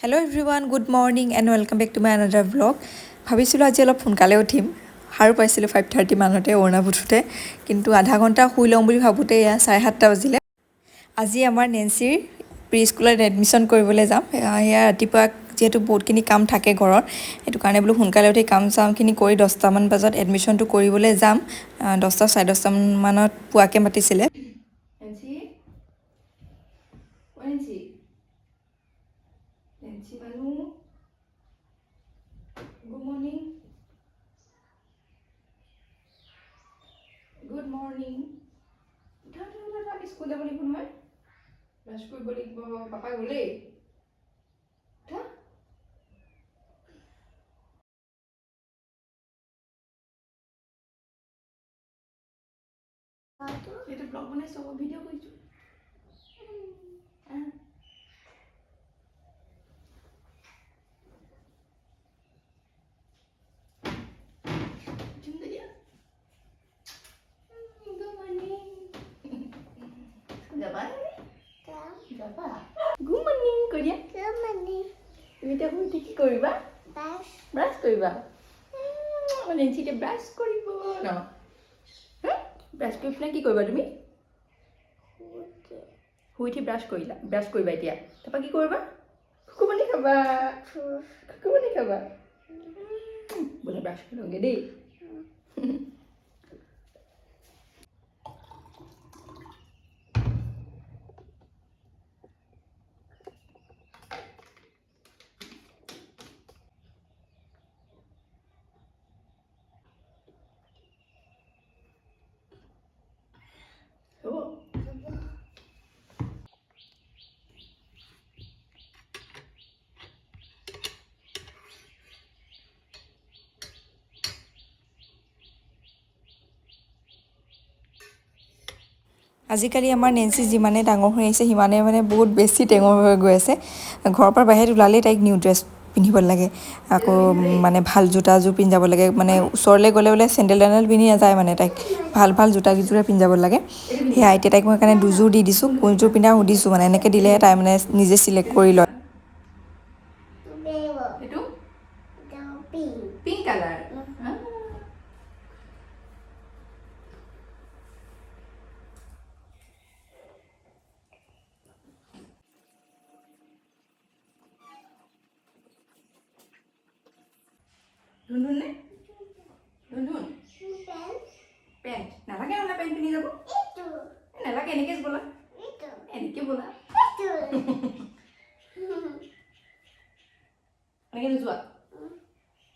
Hello' everyone good morning and welcome back to my another blog ভাবিছিলোঁ আজি অলপ সোনকালে উঠিম। সাৰো পাইছিলোঁ ফাইভ থাৰ্টি মানতে অৰুণাভ উঠোঁতে। কিন্তু আধা ঘণ্টা শুই ল'ম বুলি ভাবোঁতে এয়া চাৰে সাতটা বাজিলে। আজি আমাৰ নেন্সিৰ প্ৰি স্কুলত এডমিশ্যন কৰিবলৈ যাম। সেয়া ৰাতিপুৱা যিহেতু বহুতখিনি কাম থাকে ঘৰত সেইটো কাৰণে বোলো সোনকালে উঠি কাম চামখিনি কৰি দহটামান বজাত এডমিশ্যনটো কৰিবলৈ যাম। দহটা চাৰে দহটামানত পোৱাকৈ মাতিছিলে। আমি স্কুল যাব লাগিব নহয় ব্ৰাছ কৰিব লাগিব পাপা গ'লেই উঠা। এইটো ব্লগ বনাইছোঁ? ভিডিঅ' কৰিছোঁ আহ। উঠিম দে দিয়া। Good morning. যাবা যাবা গুড মৰ্ণিং কৈ দিয়া তুমি এতিয়া ব্রাশ করিবা কি কৰিবা? ব্ৰাছ কৰিবা নেঞ্চি ব্ৰাছ কৰিব ন? ব্ৰাছ কৰি পেলাই কি কৰিবা তুমি? শুই উঠি ব্ৰাছ কৰিলা ব্ৰাছ কৰিবা এতিয়া। তাৰপৰা কি কৰিবা? খুকুমণি খাবা। খুকুমণি খাবা। বোলে ব্ৰাছ কৰি লওঁগে দেই আজিকালি আমাৰ নেন্সি যিমানে ডাঙৰ হৈ আহিছে সিমানে মানে বহুত বেছি টেঙৰ হৈ গৈ আছে। ঘৰৰ পৰা বাহিৰত ওলালেই তাইক নিউ ড্ৰেছ পিন্ধিব লাগে। আকৌ মানে ভাল জোতাযোৰ পিন্ধি যাব লাগে। মানে ওচৰলৈ গ'লে বোলে চেণ্ডেল টেণ্ডেল পিন্ধি নাযায় মানে তাইক। ভাল ভাল জোতা কেইযোৰে পিন্ধি যাব লাগে। সেয়া এতিয়া তাইক মই সেইকাৰণে দুযোৰ দি দিছোঁ। কোনযোৰ পিন্ধা সুধিছোঁ মানে। এনেকৈ দিলেহে তাই মানে নিজে চিলেক্ট কৰি লয়। ধুনধুন নে ধুনধুন পেণ্ট নালাগে নহ'লে পেণ্ট পিন্ধি যাব এ, নালাগে এনেকৈ ব'লা এনেকৈ ব'লা এনেকৈ নোযোৱা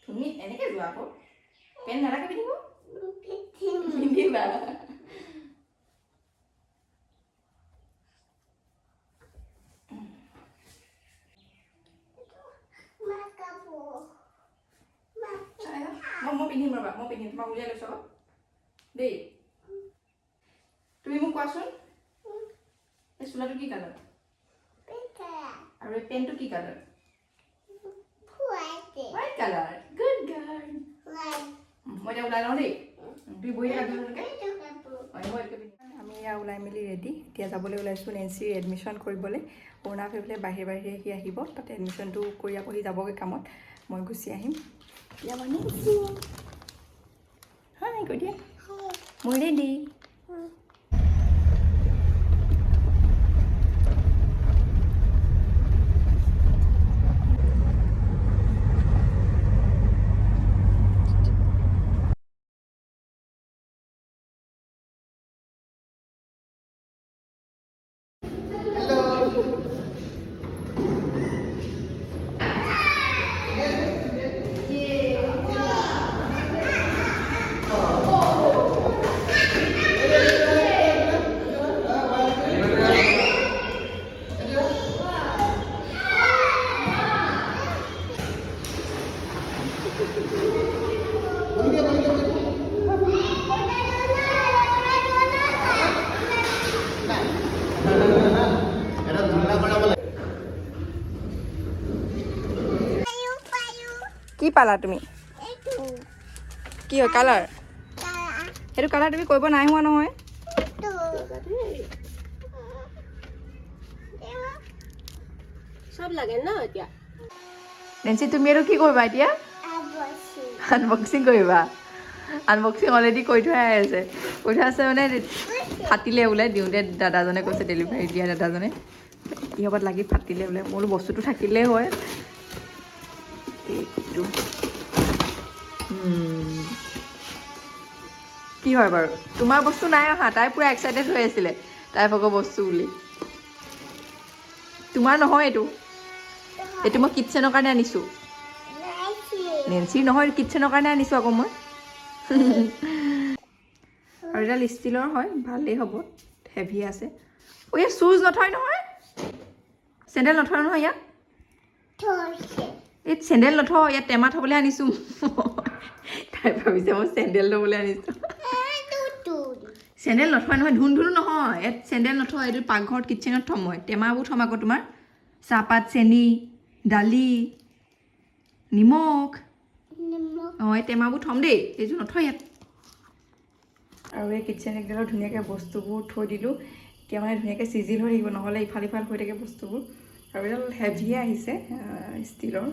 তুমি এনেকৈ যোৱা আকৌ পেণ্ট নালাগে পিন্ধিব পিন্ধিবা মই পিন্ধিম ৰ'বা, মই পিন্ধিম, তোমাক উলিয়াই লৈছোঁ আকৌ। দেই। তুমি মোক কোৱাচোন, এই চোলাটো কি কালাৰ আৰু এই পেণ্টটো কি কালাৰ হোৱাইট কালাৰ মই এতিয়া ওলাই দেই। তুমি বহি থাকা দুজনকে আমি এয়া ওলাই মেলি ৰেডি এতিয়া যাবলৈ ওলাইছোঁ নেন্সিৰ এডমিশ্যন কৰিবলৈ। অৰুণাভ সেইফালে বাহিৰে বাহিৰে সি আহিব। তাতে এডমিশ্যনটো কৰি আকৌ সি যাবগৈ কামত। মই গুচি আহিম। এতিয়া মানে হাই কৈ দিয়া পালা তুমি? কি হয় কালাৰ? সেইটো কালাৰ তুমি কৰিব নাই হোৱা নহয়। চব লাগে ন এতিয়া? নেঞ্চি তুমি আৰু কি কৰিবা এতিয়া? আনবক্সিং কৰিবা। আনবক্সিং অলৰেডি কৰি থোৱাই আছে। কৰি থোৱা আছে মানে ফাটিলে বোলে দিওঁতে দাদাজনে কৈছে ডেলিভাৰী দিয়া দাদাজনে। ইহঁত লাগি ফাটিলে বোলে মোৰ বস্তুটো থাকিলেই হয়। এইটো। কি হয় বাৰু? তোমাৰ বস্তু নাই অহা তাই পূৰা এক্সাইটেড হৈ আছিলে। তাই ভাগৰ বস্তু বুলি। তোমাৰ নহয় এইটো। এইটো মই কিটচেনৰ কাৰণে আনিছোঁ। নেঞ্চিৰ নহয় কিটচেনৰ কাৰণে আনিছোঁ আকৌ মই। আৰু এডাল ষ্টীলৰ হয় ভালেই হ'ব হেভি আছে। অ' ইয়াত শ্বুজ নথয় নহয়? চেণ্ডেল নথয় নহয় ইয়াত? এই চেণ্ডেল নথওঁ ইয়াত টেমা থ'বলৈ আনিছোঁ। তাই ভাবিছে মই চেণ্ডেল ল'বলৈ আনিছোঁ। চেণ্ডেল নথয় নহয় ধুন ধুনো নহয়। ইয়াত চেণ্ডেল নথয় এইটো পাকঘৰত কিটচেনত থ'ম মই। টেমাবোৰ থ'ম আকৌ তোমাৰ। চাহপাত চেনি দালি নিমখ। অঁ এই টেমাবোৰ থ'ম দেই এইযোৰ নথয় ইয়াত। আৰু এই কিটচেন একডালত ধুনীয়াকৈ বস্তুবোৰ থৈ দিলোঁ। এতিয়া মানে ধুনীয়াকৈ চিজিল হৈ থাকিব নহ'লে ইফাল সিফাল হৈ থাকে বস্তুবোৰ। আৰু এডাল হেভিয়ে আহিছে ষ্টীলৰ।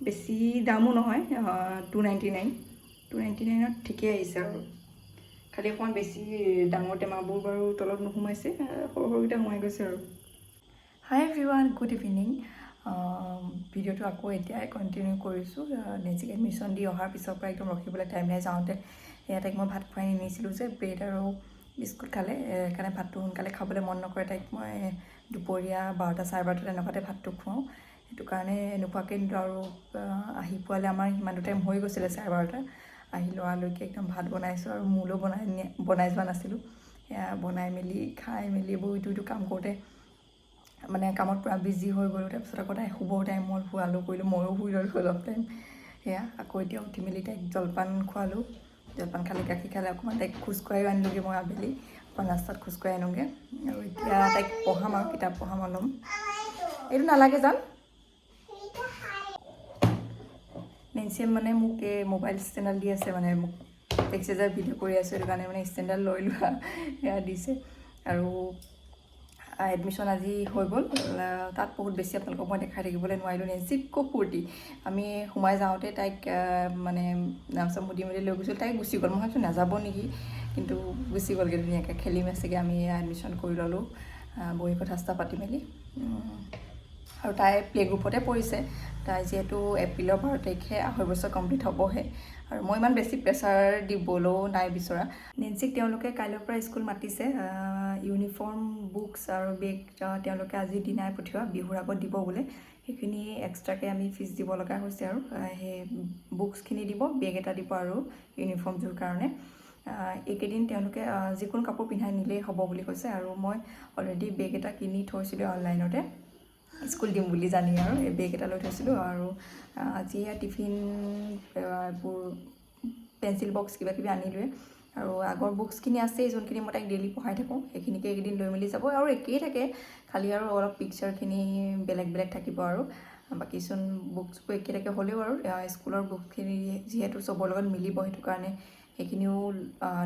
বেছি দামো নহয় two ninety nine two ninety নাইনত ঠিকেই আহিছে আৰু। খালি অকণমান বেছি ডাঙৰ টেমাবোৰ বাৰু তলত নোসোমাইছে সৰু সৰুকেইটা সোমাই গৈছে আৰু। হাই এভৰিৱান গুড ইভিনিং ভিডিঅ'টো আকৌ এতিয়াই কণ্টিনিউ কৰিছোঁ। নেজিক এডমিশ্যন দি অহাৰ পিছৰ পৰা একদম ৰখিবলৈ টাইম নাই যাওঁতে তাইক মই ভাত খুৱাই নিনিছিলোঁ যে ব্ৰেড আৰু বিস্কুট খালে সেইকাৰণে ভাতটো সোনকালে খাবলৈ মন নকৰে তাইক মই দুপৰীয়া বাৰটা চাৰে বাৰটা তেনেকুৱাতে ভাতটো খুৱাওঁ। সেইটো কাৰণে নোখোৱাকৈ নিদিওঁ আৰু আহ, পোৱালে আমাৰ সিমানটো টাইম হৈ গৈছিলে চাৰে বাৰটা। আহি লৰালৈকে একদম ভাত বনাইছোঁ আৰু মোলৈও বনাই বনাই যোৱা নাছিলোঁ। সেয়া বনাই মেলি খাই মেলি এইবোৰ ইটো ইটো কাম কৰোঁতে মানে কামত পূৰা বিজি হৈ গ'লোঁ। তাৰপিছত আকৌ তাই শুবৰ টাইম হ'ল শুৱালোঁ কৰিলোঁ ময়ো শুই ল'লোঁ অলপ টাইম সেয়া আকৌ এতিয়া উঠি মেলি তাইক জলপান খোৱালোঁ। জলপান খালে গাখীৰ খালে অকণমান তাইক খোজকঢ়াইও আনিলোগৈ মই আবেলি। অকণমান ৰাস্তাত খোজকঢ়াই আনোগৈ। আৰু এতিয়া তাইক পঢ়াম আৰু কিতাপ পঢ়াম অলপ। এইটো নালাগে যাম নেঞ্চিয়ে মানে মোক এই মোবাইল ষ্টেণ্ডাল দি আছে মানে মোক এক্সাৰচাইজ ভিডিঅ' কৰি আছোঁ সেইটো কাৰণে মানে ষ্টেণ্ডাল লৈ লোৱা সেয়া দিছে আৰু এডমিশ্যন আজি হৈ গ'ল তাত বহুত বেছি আপোনালোকক মই দেখাই থাকিবলৈ নোৱাৰিলোঁ নেঞ্চিক খুব ফূৰ্তি আমি সোমাই যাওঁতে তাইক মানে নাম চাম সুধি মেলি লৈ গৈছিলোঁ তাই গুচি গ'ল মই ভাবিছোঁ নাযাব নেকি কিন্তু গুচি গ'লগৈ ধুনীয়াকৈ খেলি মেচিকৈ আমি এডমিশ্যন কৰি ল'লোঁ বহি কথা চথা পাতি মেলি আৰু তাই প্লে গ্ৰুপতে পঢ়িছে তাই যিহেতু এপ্ৰিলৰ বাৰ তাৰিখে আঢ়ৈ বছৰ কমপ্লিট হ'বহে। আৰু মই ইমান বেছি প্ৰেছাৰ দিবলৈও নাই বিচৰা। নেঞ্চিক তেওঁলোকে কাইলৈৰ পৰা স্কুল মাতিছে। ইউনিফৰ্ম বুকছ আৰু বেগ তেওঁলোকে আজি দিনাই পঠিওৱা বিহুৰ আগত দিব বোলে। সেইখিনি এক্সট্ৰাকৈ আমি ফিজ দিব লগা হৈছে আৰু। সেই বুকছখিনি দিব বেগ এটা দিব আৰু ইউনিফৰ্মযোৰ কাৰণে। এইকেইদিন তেওঁলোকে যিকোনো কাপোৰ পিন্ধাই নিলেই হ'ব বুলি কৈছে। আৰু মই অলৰেডি বেগ এটা কিনি থৈছিলোঁ অনলাইনতে। স্কুল দিম বুলি জানি আৰু বেগ এটা লৈ থৈছিলোঁ আৰু আজি টিফিন এইবোৰ পেঞ্চিল বক্স কিবা কিবি আনিলোৱে। আৰু আগৰ বুকছখিনি আছেই যোনখিনি মই তাইক ডেইলি পঢ়াই থাকোঁ সেইখিনিকে এইকেইদিন লৈ মেলি যাব। আৰু একেই থাকে খালি আৰু অলপ পিকচাৰখিনি বেলেগ বেলেগ থাকিব আৰু। বাকীচোন বুকছবোৰ একে থাকে হ'লেও আৰু স্কুলৰ বুকখিনি যিহেতু চবৰ লগত মিলিব সেইটো কাৰণে সেইখিনিও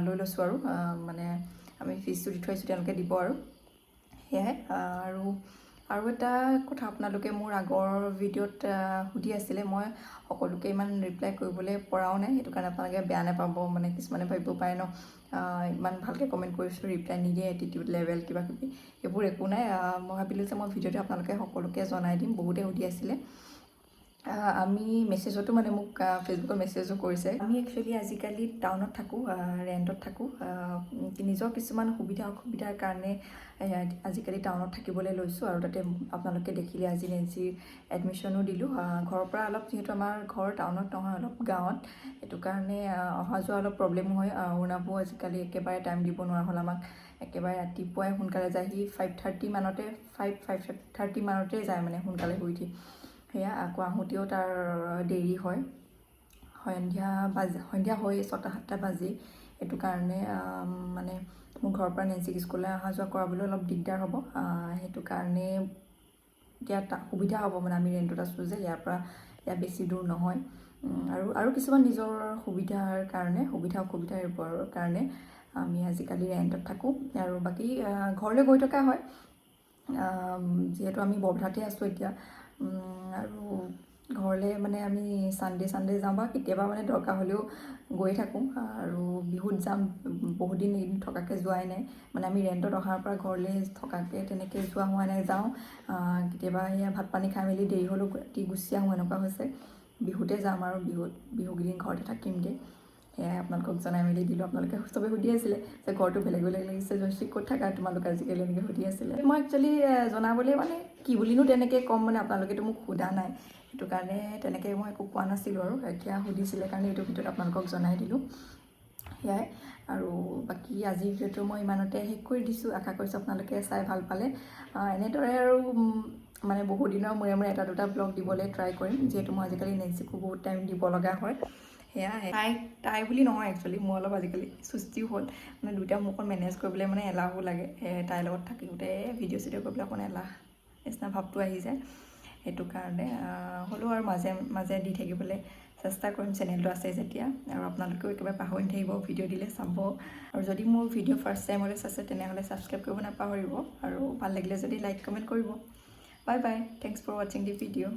লৈ লৈছোঁ আৰু। মানে আমি ফিজটো দি থৈছোঁ তেওঁলোকে দিব আৰু। সেয়াই আৰু আৰু এটা কথা আপোনালোকে মোৰ আগৰ ভিডিঅ'ত সুধি আছিলে মই সকলোকে ইমান ৰিপ্লাই কৰিবলৈ পৰাও নাই সেইটো কাৰণে আপোনালোকে বেয়া নাপাব মানে কিছুমানে ভাবিব পাৰে ন ইমান ভালকৈ কমেণ্ট কৰিছিলোঁ ৰিপ্লাই নিদিয়ে এটিটিউড লেভেল কিবা কিবি এইবোৰ একো নাই মই ভাবিলোঁ যে মই ভিডিঅ'টো আপোনালোকে সকলোকে জনাই দিম বহুতে সুধি আছিলে। আমি মেছেজতো মানে মোক ফেচবুকত মেছেজো কৰিছে। আমি একচুৱেলি আজিকালি টাউনত থাকোঁ ৰেণ্টত থাকোঁ নিজৰ কিছুমান সুবিধা অসুবিধাৰ কাৰণে আজিকালি টাউনত থাকিবলৈ লৈছোঁ আৰু তাতে আপোনালোকে দেখিলে আজি নেঞ্চিৰ এডমিশ্যনো দিলোঁ। ঘৰৰ পৰা অলপ যিহেতু আমাৰ ঘৰ টাউনত নহয় অলপ গাঁৱত। সেইটো কাৰণে অহা যোৱা অলপ প্ৰব্লেম হয়। অৰুণাবো আজিকালি একেবাৰে টাইম দিব নোৱাৰা হ'ল আমাক। একেবাৰে ৰাতিপুৱাই সোনকালে যায় সি ফাইভ থাৰ্টি মানতে ফাইভ ফাইভ থাৰ্টি মানতে যায় মানে সোনকালে শুই উঠি। সেয়া আকৌ আহোঁতেও তাৰ দেৰি হয়। সন্ধিয়া বাজি সন্ধিয়া হৈ ছটা সাতটা বাজি সেইটো কাৰণে মানে মোৰ ঘৰৰ পৰা নেঞ্চিক স্কুললৈ অহা যোৱা কৰাবলৈ অলপ দিগদাৰ হ'ব। সেইটো কাৰণে এতিয়া সুবিধা হ'ব মানে আমি ৰেণ্টত আছোঁ যে ইয়াৰ পৰা ইয়াত বেছি দূৰ নহয়। আৰু আৰু কিছুমান নিজৰ সুবিধাৰ কাৰণে সুবিধা অসুবিধাৰ ওপৰৰ কাৰণে আমি আজিকালি ৰেণ্টত থাকোঁ। আৰু বাকী ঘৰলৈ গৈ থকা হয়। যিহেতু আমি বৰপেটাতে আছোঁ এতিয়া। আৰু ঘৰলৈ মানে আমি ছানডে ছানডে যাওঁ বা কেতিয়াবা মানে দৰকাৰ হ'লেও গৈ থাকোঁ। আৰু বিহুত যাম বহুত দিন এদিন থকাকৈ যোৱাই নাই। মানে আমি ৰেণ্টত অহাৰ পৰা ঘৰলৈ থকাকৈ তেনেকৈ যোৱা হোৱা নাই যাওঁ। কেতিয়াবা সেয়া ভাত পানী খাই মেলি দেৰি হ'লেও ৰাতি গুচি আহোঁ এনেকুৱা হৈছে। বিহুতে যাম আৰু বিহুত বিহুকেইদিন ঘৰতে থাকিমগৈ। সেয়াই আপোনালোকক জনাই মেলি দিলোঁ। আপোনালোকে চবে সুধি আছিলে যে ঘৰটো বেলেগ বেলেগ লাগিছে। জয়শ্ৰী ক'ত থাকা? তোমালোক আজিকালি এনেকৈ সুধি আছিলে। মই একচুৱেলি জনাবলৈ মানে কি বুলিনো তেনেকৈ ক'ম মানে আপোনালোকেতো মোক সোধা নাই। সেইটো কাৰণে তেনেকৈ মই একো কোৱা নাছিলোঁ আৰু। এতিয়া সুধিছিলে কাৰণে এইটো ভিডিঅ'ত আপোনালোকক জনাই দিলোঁ। সেয়াই। আৰু বাকী আজিৰ ভিডিঅ'টো মই ইমানতে শেষ কৰি দিছোঁ আশা কৰিছোঁ আপোনালোকে চাই ভাল পালে। এনেদৰে আৰু মানে বহুত দিনৰ মূৰে মূৰে এটা দুটা ব্লগ দিবলৈ ট্ৰাই কৰিম। যিহেতু মই আজিকালি নেঞ্চিকো বহুত টাইম দিব লগা হয়। সেয়া তাই তাই বুলি নহয় একচুৱেলি মোৰ অলপ আজিকালি চুষ্টিও হ'ল। মানে দুইটা মোৰ অকণ মেনেজ কৰিবলৈ মানে এলাহো লাগে। তাইৰ লগত থাকি গোটেই ভিডিঅ' চিডিঅ' কৰিবলৈ অকণ এলাহ। নিচিনা ভাৱটো আহি যায় সেইটো কাৰণে হ'লেও আৰু মাজে মাজে দি থাকিবলৈ চেষ্টা কৰিম চেনেলটো আছে যেতিয়া। আৰু আপোনালোকেও একেবাৰে পাহৰি নাথাকিব ভিডিঅ' দিলে চাব। আৰু যদি মোৰ ভিডিঅ' ফাৰ্ষ্ট টাইমলৈ চাইছে তেনেহ'লে ছাবস্ক্ৰাইব কৰিব নাপাহৰিব। আৰু ভাল লাগিলে যদি লাইক কমেণ্ট কৰিব। বাই বাই থেংকছ ফৰ ৱাচিং দি ভিডিঅ'